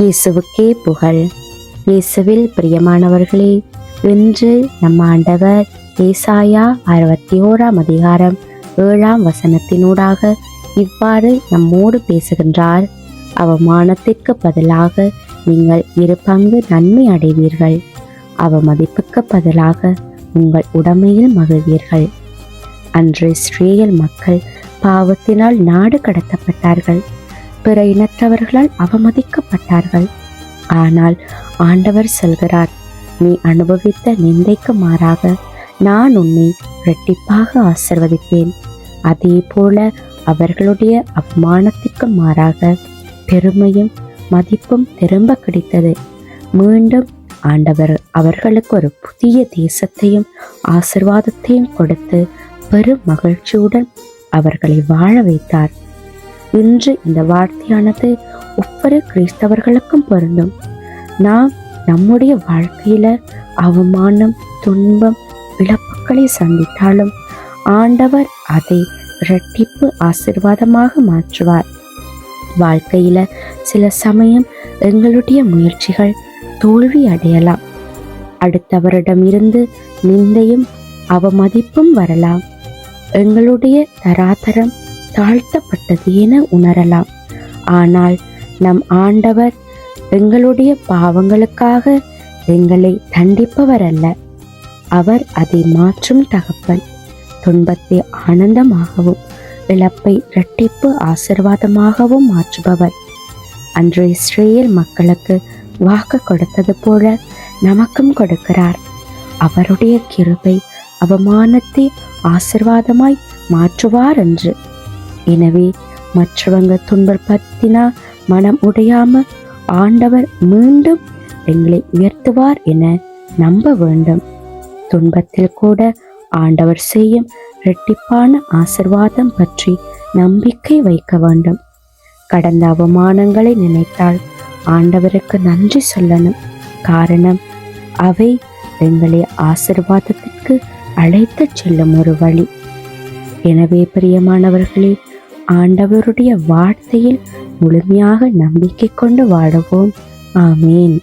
இயேசுவுக்கே புகழ். இயேசுவில் பிரியமானவர்களே இன்று நம் ஆண்டவர் ஏசாயா அறுபத்தி ஓராம் அதிகாரம் ஏழாம் வசனத்தினூடாக இவ்வாறு நம்மோடு பேசுகின்றார். அவமானத்திற்கு பதிலாக நீங்கள் இரு பங்கு நன்மை அடைவீர்கள். அவமதிப்புக்கு பதிலாக உங்கள் உடைமையில் மகிழ்வீர்கள். அன்று இஸ்ரேல் மக்கள் பாவத்தினால் நாடு கடத்தப்பட்டார்கள். பிற இனத்தவர்களால் அவமதிக்கப்பட்டார்கள். ஆனால் ஆண்டவர் சொல்கிறார் நீ அனுபவித்த நிந்தைக்கு மாறாக நான் உன்னை இரட்டிப்பாக ஆசிர்வதிப்பேன். அதே போல அவர்களுடைய அவமானத்திற்கு மாறாக பெருமையும் மதிப்பும் திரும்ப கிடைத்தது. மீண்டும் ஆண்டவர் அவர்களுக்கு ஒரு புதிய தேசத்தையும் ஆசிர்வாதத்தையும் கொடுத்து பெரும் மகிழ்ச்சியுடன் அவர்களை வாழ வைத்தார். இன்று இந்த வார்த்தையானது ஒவ்வொரு கிறிஸ்தவர்களுக்கும் பொருந்தும். நாம் நம்முடைய வாழ்க்கையில அவமானம் துன்பம் இழப்புகளை சந்தித்தாலும் ஆண்டவர் அதை இரட்டிப்பு ஆசிர்வாதமாக மாற்றுவார். வாழ்க்கையில சில சமயம் எங்களுடைய முயற்சிகள் தோல்வி அடையலாம். அடுத்தவரிடமிருந்து நிந்தையும் அவமதிப்பும் வரலாம். எங்களுடைய தராதரம் தாழ்த்தப்பட்டது என உணரலாம். ஆனால் நம் ஆண்டவர் எங்களுடைய பாவங்களுக்காக எங்களை தண்டிப்பவர் அல்ல அவர் அதை மாற்றும் தகப்பன். துன்பத்தை ஆனந்தமாகவும் இழப்பை இரட்டிப்பு ஆசிர்வாதமாகவும் மாற்றுபவர். அன்று இஸ்ரேல் மக்களுக்கு வாக்கு கொடுத்தது போல நமக்கும் கொடுக்கிறார். அவருடைய கிருபை அவமானத்தை ஆசிர்வாதமாய் மாற்றுவார் என்று எனவே மற்றவங்க துன்பப்படுத்தினா மனம் உடையாம ஆண்டவர் மீண்டும் எங்களை உயர்த்துவார் என நம்ப வேண்டும். துன்பத்தில் கூட ஆண்டவர் செய்யும் இரட்டிப்பான ஆசிர்வாதம் பற்றி நம்பிக்கை வைக்க வேண்டும். கடந்த அவமானங்களை நினைத்தால் ஆண்டவருக்கு நன்றி சொல்லணும். காரணம் அவை எங்களை ஆசிர்வாதத்திற்கு அழைத்துச் செல்லும் ஒரு வழி. எனவே பிரியமானவர்களே ஆண்டவருடைய வார்த்தையில் முழுமையாக நம்பிக்கை கொண்டு வாழவோம். ஆமேன்.